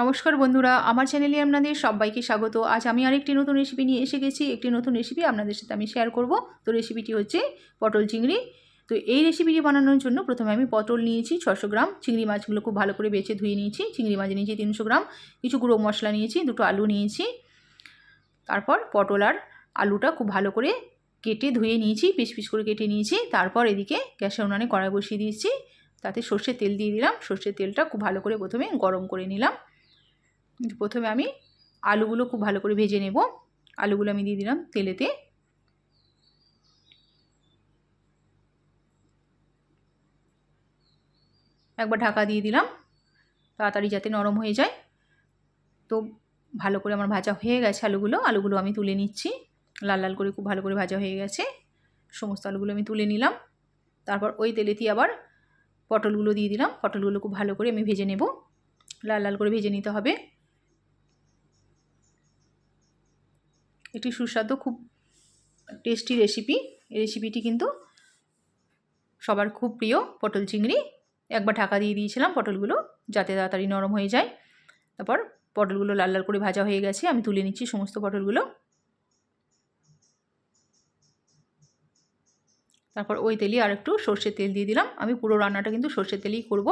নমস্কার বন্ধুরা, আমার চ্যানেলে আপনাদের সবাইকে স্বাগত। আজ আমি আরেকটি নতুন রেসিপি নিয়ে এসে গেছি। একটি নতুন রেসিপি আপনাদের সাথে আমি শেয়ার করব। তো রেসিপিটি হচ্ছে পটল চিংড়ি। তো এই রেসিপিটি বানানোর জন্য প্রথমে আমি পটল নিয়েছি ছশো গ্রাম। চিংড়ি মাছগুলো খুব ভালো করে বেছে ধুয়ে নিয়েছি। চিংড়ি মাছ নিয়েছি তিনশো গ্রাম। কিছু গুঁড়ো মশলা নিয়েছি, দুটো আলু নিয়েছি। তারপর পটল আর আলুটা খুব ভালো করে কেটে ধুয়ে নিয়েছি, পিস পিস করে কেটে নিয়েছি। তারপর এদিকে গ্যাসের উনানে কড়াই বসিয়ে দিয়েছি। তাতে সর্ষের তেল দিয়ে দিলাম। সর্ষের তেলটা খুব ভালো করে প্রথমে গরম করে নিলাম। প্রথমে আমি আলুগুলো খুব ভালো করে ভেজে নেব। আলুগুলো আমি দিয়ে দিলাম তেলেতে। একবার ঢাকা দিয়ে দিলাম, তাড়াতাড়ি যাতে নরম হয়ে যায়। তো ভালো করে আমার ভাজা হয়ে গেছে আলুগুলো। আলুগুলো আমি তুলে নিচ্ছি। লাল লাল করে খুব ভালো করে ভাজা হয়ে গেছে। সমস্ত আলুগুলো আমি তুলে নিলাম। তারপর ওই তেলেতেই আবার পটলগুলো দিয়ে দিলাম। পটলগুলো খুব ভালো করে আমি ভেজে নেব। লাল লাল করে ভেজে নিতে হবে। এটি সুস্বাদু, খুব টেস্টি রেসিপি এই রেসিপিটি কিন্তু সবার খুব প্রিয়, পটল চিংড়ি। একবার ঢাকা দিয়ে দিয়েছিলাম পটলগুলো, যাতে তাড়াতাড়ি নরম হয়ে যায়। তারপর পটলগুলো লাল লাল করে ভাজা হয়ে গেছে, আমি তুলে নিচ্ছি সমস্ত পটলগুলো। তারপর ওই তেলই আর একটু সর্ষের তেল দিয়ে দিলাম। আমি পুরো রান্নাটা কিন্তু সর্ষের তেলেই করব।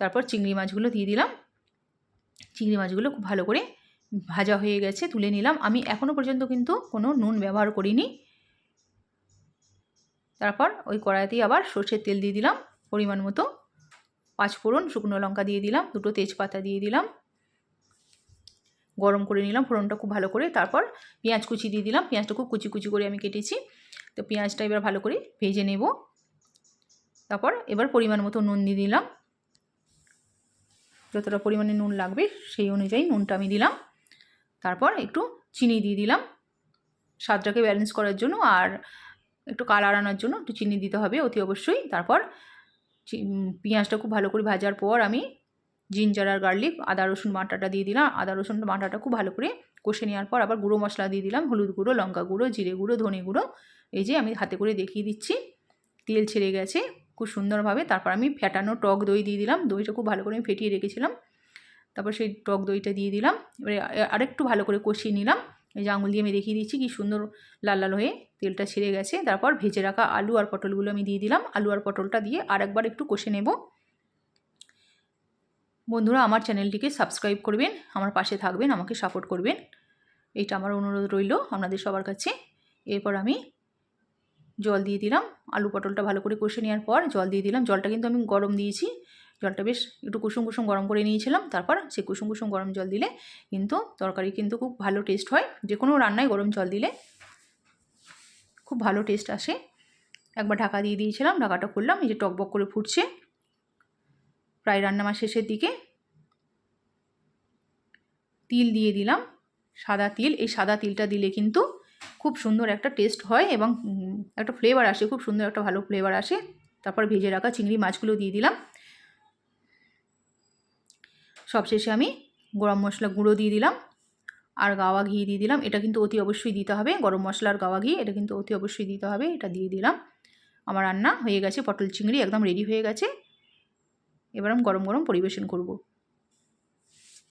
তারপর চিংড়ি মাছগুলো দিয়ে দিলাম। চিংড়ি মাছগুলো খুব ভালো করে ভাজা হয়ে গেছে, তুলে নিলাম। আমি এখনও পর্যন্ত কিন্তু কোনো নুন ব্যবহার করিনি। তারপর ওই কড়াইতেই আবার সর্ষের তেল দিয়ে দিলাম, পরিমাণ মতো। পাঁচ ফোড়ন শুকনো লঙ্কা দিয়ে দিলাম, দুটো তেজপাতা দিয়ে দিলাম। গরম করে নিলাম ফোড়নটা খুব ভালো করে। তারপর পেঁয়াজ কুচি দিয়ে দিলাম। পেঁয়াজটা খুব কুচি কুচি করে আমি কেটেছি। তো পেঁয়াজটা এবার ভালো করে ভেজে নেব। তারপর এবার পরিমাণ মতো নুন দিয়ে দিলাম। যতটা পরিমাণে নুন লাগবে সেই অনুযায়ী নুনটা আমি দিলাম। তারপর একটু চিনি দিয়ে দিলাম। স্বাদটাকে ব্যালেন্স করার জন্য আর একটু কালার আনার জন্য একটু চিনি দিতে হবে অতি অবশ্যই। তারপর পেঁয়াজটা খুব ভালো করে ভাজার পর আমি জিঞ্জার আর গার্লিক আদা, রসুন বাটাটা দিয়ে দিলাম। আদা, রসুন বাটাটা খুব ভালো করে কষে নেওয়ার পর আবার গুঁড়ো মশলা দিয়ে দিলাম। হলুদ গুঁড়ো, লঙ্কা গুঁড়ো, জিরে গুঁড়ো, ধনে গুঁড়ো। এই যে আমি হাতে করে দেখিয়ে দিচ্ছি। তেল ছেড়ে গেছে খুব সুন্দরভাবে। তারপর আমি ফ্যাটানো টক দই দিয়ে দিলাম। দইটা খুব ভালো করে আমি ফেটিয়ে রেখেছিলাম। তারপর সেই টক দইটা দিয়ে দিলাম। এবারে আরেকটু ভালো করে কষিয়ে নিলাম। এই যে আঙুল দিয়ে আমি দেখিয়ে দিচ্ছি কি সুন্দর লাল লাল হয়ে তেলটা ছেড়ে গেছে। তারপর ভেজে রাখা আলু আর পটলগুলো আমি দিয়ে দিলাম। আলু আর পটলটা দিয়ে আরেকবার একটু কষে নেব। বন্ধুরা, আমার চ্যানেলটিকে সাবস্ক্রাইব করবেন, আমার পাশে থাকবেন, আমাকে সাপোর্ট করবেন। এইটা আমার অনুরোধ রইল আপনাদের সবার কাছে। এরপর আমি জল দিয়ে দিলাম। আলু পটলটা ভালো করে কষে নেওয়ার পর জল দিয়ে দিলাম। জলটা কিন্তু আমি গরম দিয়েছি। জলটা বেশ একটু কুসুম কুসুম গরম করে নিয়েছিলাম। তারপর সে কুসুম কুসুম গরম জল দিলে কিন্তু তরকারি কিন্তু খুব ভালো টেস্ট হয়। যে কোনো রান্নায় গরম জল দিলে খুব ভালো টেস্ট আসে। একবার ঢাকা দিয়ে দিয়েছিলাম, ঢাকাটা খুললাম, এই যে টকবক করে ফুটছে। প্রায় রান্না আমার শেষের দিকে। তিল দিয়ে দিলাম, সাদা তিল। এই সাদা তিলটা দিলে কিন্তু খুব সুন্দর একটা টেস্ট হয় এবং একটা ফ্লেভার আসে, খুব সুন্দর একটা ভালো ফ্লেভার আসে। তারপর ভেজে রাখা চিংড়ি মাছগুলো দিয়ে দিলাম। সবশেষে আমি গরম মশলা গুঁড়ো দিয়ে দিলাম আর গাওয়া ঘি দিয়ে দিলাম। এটা কিন্তু অতি অবশ্যই দিতে হবে। গরম মশলা আর গাওয়া ঘি, এটা কিন্তু অতি অবশ্যই দিতে হবে। এটা দিয়ে দিলাম। আমার রান্না হয়ে গেছে। পটল চিংড়ি একদম রেডি হয়ে গেছে। এবার আমি গরম গরম পরিবেশন করব।